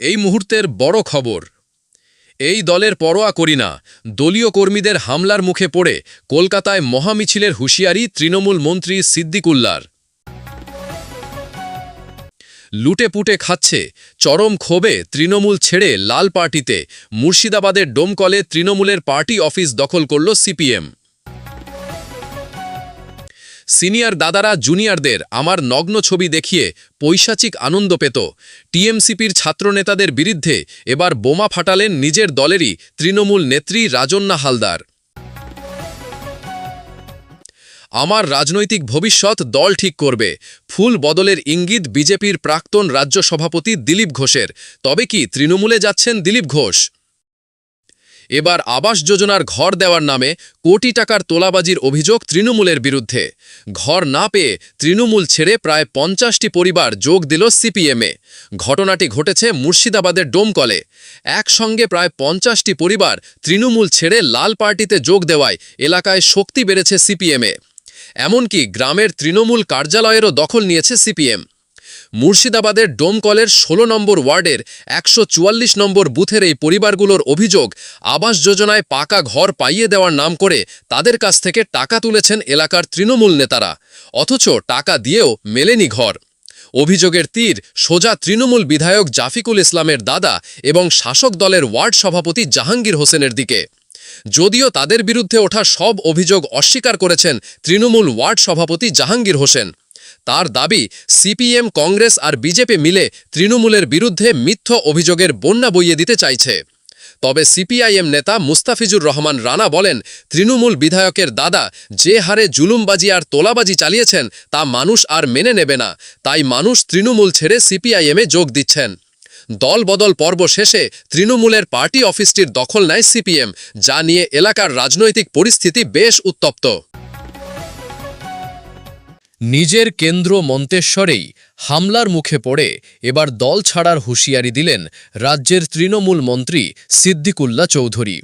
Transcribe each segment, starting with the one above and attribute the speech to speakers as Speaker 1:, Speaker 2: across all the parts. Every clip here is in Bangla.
Speaker 1: এই মুহূর্তের বড় খবর। এই দলের পরোয়া করি না, দলীয় কর্মীদের হামলার মুখে পড়ে কলকাতায় মহামিছিলের হুঁশিয়ারি তৃণমূল মন্ত্রী সিদ্দিকুল্লার। লুটে পুটে খাচ্ছে, চরম ক্ষোভে তৃণমূল ছেড়ে লাল পার্টিতে, মুর্শিদাবাদের ডোমকলে তৃণমূলের পার্টি অফিস দখল করল সিপিএম। সিনিয়র দাদারা জুনিয়রদের আমার নগ্ন ছবি দেখিয়ে পৈশাচিক আনন্দ পেত। টিএমসিপির ছাত্রনেতাদের বিরুদ্ধে এবার বোমা ফাটালেন নিজের দলেরই তৃণমূল নেত্রী রাজন্না হালদার। আমার রাজনৈতিক ভবিষ্যৎ দল ঠিক করবে। ফুল বদলের ইঙ্গিত বিজেপির প্রাক্তন রাজ্য সভাপতি দিলীপ ঘোষের। তবে কি তৃণমূলে যাচ্ছেন দিলীপ ঘোষ? এবার আবাস যোজনার ঘর দেওয়ার নামে কোটি টাকার তোলাবাজির অভিযোগ তৃণমূলের বিরুদ্ধে। ঘর না পেয়ে তৃণমূল ছেড়ে প্রায় পঞ্চাশটি পরিবার যোগ দিল সিপিএমে। ঘটনাটি ঘটেছে মুর্শিদাবাদের ডোমকলে। একসঙ্গে প্রায় পঞ্চাশটি পরিবার তৃণমূল ছেড়ে লাল পার্টিতে যোগ দেওয়ায় এলাকায় শক্তি বেড়েছে সিপিএমে। এমনকি গ্রামের তৃণমূল কার্যালয়েরও দখল নিয়েছে সিপিএম। মুর্শিদাবাদের ডোমকলের ১৬ নম্বর ওয়ার্ডের একশো চুয়াল্লিশ নম্বর বুথের এই পরিবারগুলোর অভিযোগ, আবাস যোজনায় পাকা ঘর পাইয়ে দেওয়ার নাম করে তাদের কাছ থেকে টাকা তুলেছেন এলাকার তৃণমূল নেতারা, অথচ টাকা দিয়েও মেলেনি ঘর। অভিযোগের তীর, সোজা তৃণমূল বিধায়ক জাফিকুল ইসলামের দাদা এবং শাসক দলের ওয়ার্ড সভাপতি জাহাঙ্গীর হোসেনের দিকে। যদিও তাদের বিরুদ্ধে ওঠা সব অভিযোগ অস্বীকার করেছেন তৃণমূল ওয়ার্ড সভাপতি জাহাঙ্গীর হোসেন। তার দাবি, সিপিএম, কংগ্রেস আর বিজেপি মিলে তৃণমূলের বিরুদ্ধে মিথ্য অভিযোগের বন্যা বইয়ে দিতে চাইছে। তবে সিপিআইএম নেতা মুস্তাফিজুর রহমান রানা বলেন, তৃণমূল বিধায়কের দাদা যে হারে জুলুমবাজি আর তোলাবাজি চালিয়েছেন, তা মানুষ আর মেনে নেবে না। তাই মানুষ তৃণমূল ছেড়ে সিপিআইএমে যোগ দিচ্ছেন। দল বদল পর্ব শেষে তৃণমূলের পার্টি অফিসটির দখল নেয় সিপিএম, যা নিয়ে এলাকার রাজনৈতিক পরিস্থিতি বেশ উত্তপ্ত। নিজের কেন্দ্র মন্তেশ্বরেই হামলার মুখে পড়ে এবার দল ছাড়ার হুঁশিয়ারি দিলেন রাজ্যের তৃণমূল মন্ত্রী সিদ্দিকুল্লা চৌধুরী।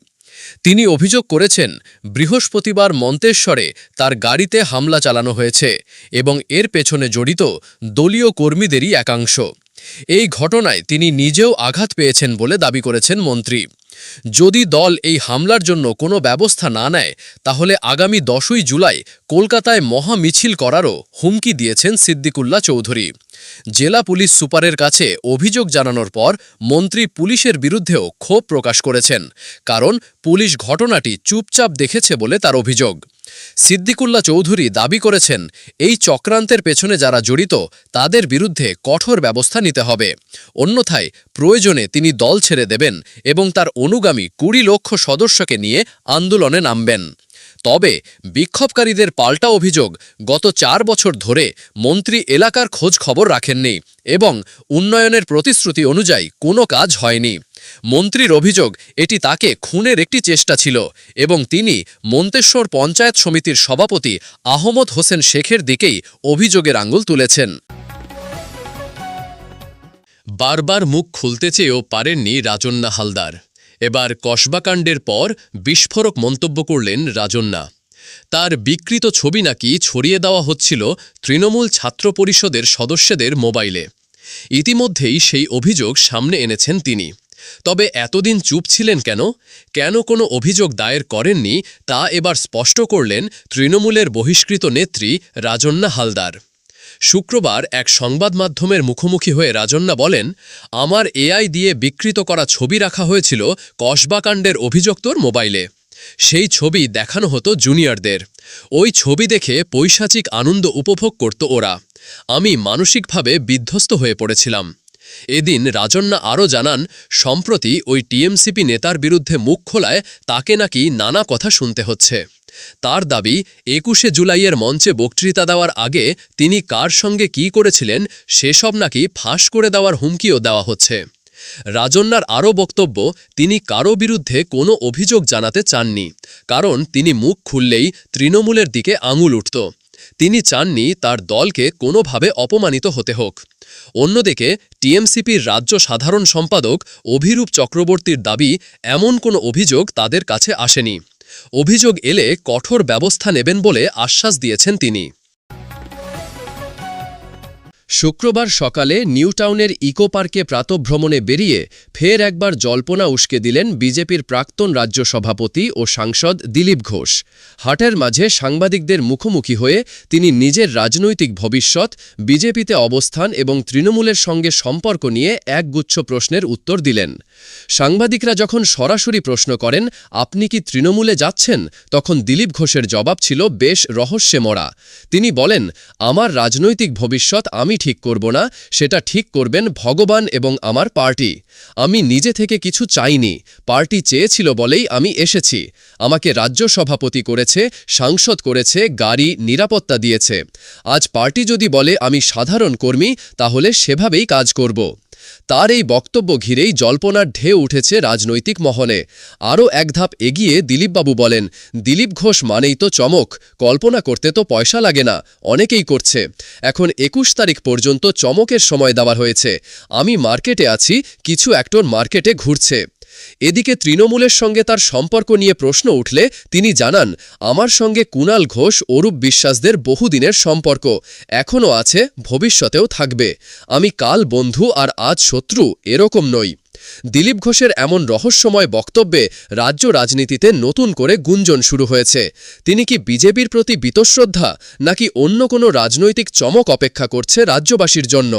Speaker 1: তিনি অভিযোগ করেছেন, বৃহস্পতিবার মন্তেশ্বরে তার গাড়িতে হামলা চালানো হয়েছে এবং এর পেছনে জড়িত দলীয় কর্মীদেরই একাংশ। এই ঘটনায় তিনি নিজেও আঘাত পেয়েছেন বলে দাবি করেছেন মন্ত্রী। যদি দল এই হামলার জন্য কোনো ব্যবস্থা না নেয়, তাহলে আগামী দশই জুলাই কলকাতায় মহা মিছিল করারও হুমকি দিয়েছেন সিদ্দিকুল্লা চৌধুরী। জেলা পুলিশ সুপারের কাছে অভিযোগ জানানোর পর মন্ত্রী পুলিশের বিরুদ্ধেও ক্ষোভ প্রকাশ করেছেন, কারণ পুলিশ ঘটনাটি চুপচাপ দেখেছে বলে তার অভিযোগ। সিদ্দিকুল্লা চৌধুরী দাবি করেছেন, এই চক্রান্তের পেছনে যারা জড়িত, তাদের বিরুদ্ধে কঠোর ব্যবস্থা নিতে হবে। অন্যথায় প্রয়োজনে তিনি দল ছেড়ে দেবেন এবং তার অনুগামী কুড়ি লক্ষ সদস্যকে নিয়ে আন্দোলনে নামবেন। তবে বিক্ষোভকারীদের পাল্টা অভিযোগ গত চার বছর ধরে মন্ত্রী এলাকার খোঁজ খবর রাখেননি এবং উন্নয়নের প্রতিশ্রুতি অনুযায়ী কোনো কাজ হয়নি। মন্ত্রীর অভিযোগ, এটি তাকে খুনের একটি চেষ্টা ছিল এবং তিনি মন্তেশ্বর পঞ্চায়েত সমিতির সভাপতি আহমদ হোসেন শেখের দিকেই অভিযোগের আঙুল তুলেছেন। বারবার মুখ খুলতে চেয়েও পারেননি রাজন্না হালদার। এবার কসবাকাণ্ডের পর বিস্ফোরক মন্তব্য করলেন রাজন্না তার বিকৃত ছবি নাকি ছড়িয়ে দেওয়া হচ্ছিল তৃণমূল ছাত্র পরিষদের সদস্যদের মোবাইলে। ইতিমধ্যেই সেই অভিযোগ সামনে এনেছেন তিনি। তবে এতদিন চুপ ছিলেন কেন? কেন কোনো অভিযোগ দায়ের করেননি তা এবার স্পষ্ট করলেন তৃণমূলের বহিষ্কৃত নেত্রী রাজন্না হালদার। শুক্রবার এক সংবাদ মাধ্যমের মুখোমুখি হয়ে রাজন্না বলেন, আমার এআই দিয়ে বিকৃত করা ছবি রাখা হয়েছিল কসবাকাণ্ডের অভিযুক্তর মোবাইলে। সেই ছবি দেখানো হতো জুনিয়রদের। ওই ছবি দেখে পৈশাচিক আনন্দ উপভোগ করত ওরা। আমি মানসিকভাবে বিধ্বস্ত হয়ে পড়েছিলাম। এদিন রাজন্না আরও জানান, সম্প্রতি ওই টিএমসিপি নেতার বিরুদ্ধে মুখ খোলায় তাকে নাকি নানা কথা শুনতে হচ্ছে। তার দাবি, একুশে জুলাইয়ের মঞ্চে বক্তৃতা দেওয়ার আগে তিনি কার সঙ্গে কি করেছিলেন সেসব নাকি ফাঁস করে দেওয়ার হুমকিও দেওয়া হচ্ছে। রাজন্যার আরও বক্তব্য, তিনি কারও বিরুদ্ধে কোনো অভিযোগ জানাতে চাননি, কারণ তিনি মুখ খুললেই তৃণমূলের দিকে আঙুল উঠত। তিনি চাননি তার দলকে কোনোভাবে অপমানিত হতে হোক। অন্যদিকে, টিএমসিপির রাজ্য সাধারণ সম্পাদক অভিরূপ চক্রবর্তীর দাবি, এমন কোনো অভিযোগ তাদের কাছে আসেনি। অভিযোগ এলে কঠোর ব্যবস্থা নেবেন বলে আশ্বাস দিয়েছেন তিনি। শুক্রবার সকালে নিউটাউনের ইকো পার্কে প্রাতভ্রমণে বেরিয়ে ফের একবার জল্পনা উস্কে দিলেন বিজেপির প্রাক্তন রাজ্য সভাপতি ও সাংসদ দিলীপ ঘোষ। হাটের মাঝে সাংবাদিকদের মুখোমুখি হয়ে তিনি নিজের রাজনৈতিক ভবিষ্যৎ, বিজেপিতে অবস্থান এবং তৃণমূলের সঙ্গে সম্পর্ক নিয়ে একগুচ্ছ প্রশ্নের উত্তর দিলেন। সাংবাদিকরা যখন সরাসরি প্রশ্ন করেন, আপনি কি তৃণমূলে যাচ্ছেন? তখন দিলীপ ঘোষের জবাব ছিল বেশ রহস্যে মরা তিনি বলেন, আমার রাজনৈতিক ভবিষ্যৎ ঠিক করব না, সেটা ঠিক করবেন ভগবান এবং আমার পার্টি। আমি নিজে থেকে কিছু চাইনি, পার্টি চেয়েছিল বলেই আমি এসেছি। আমাকে রাজ্য সভাপতি করেছে, সাংসদ করেছে, গাড়ি নিরাপত্তা দিয়েছে। আজ পার্টি যদি বলে আমি সাধারণ কর্মী, তাহলে সেভাবেই কাজ করব। তার এই বক্তব্য ঘিরেই জল্পনার ঢেউ উঠেছে রাজনৈতিক মহলে। আরও এক ধাপ এগিয়ে দিলীপবাবু বলেন, দিলীপ ঘোষ মানেই তো চমক, কল্পনা করতে তো পয়সা লাগে না, অনেকেই করছে। এখন একুশ তারিখ পর্যন্ত চমকের সময় দেওয়া হয়েছে। আমি মার্কেটে আছি, কিছু অ্যাক্টর মার্কেটে ঘুরছে। এদিকে তৃণমূলের সঙ্গে তার সম্পর্ক নিয়ে প্রশ্ন উঠলে তিনি জানান, আমার সঙ্গে কুণাল ঘোষ, অরূপ বিশ্বাসদের বহুদিনের সম্পর্ক, এখনও আছে, ভবিষ্যতেও থাকবে। আমি কাল বন্ধু আর আজ শত্রু এরকম নই। দিলীপ ঘোষের এমন রহস্যময় বক্তব্যে রাজ্য রাজনীতিতে নতুন করে গুঞ্জন শুরু হয়েছে। তিনি কি বিজেপির প্রতি বিতশ্রদ্ধা, নাকি অন্য কোনো রাজনৈতিক চমক অপেক্ষা করছে রাজ্যবাসীর জন্য?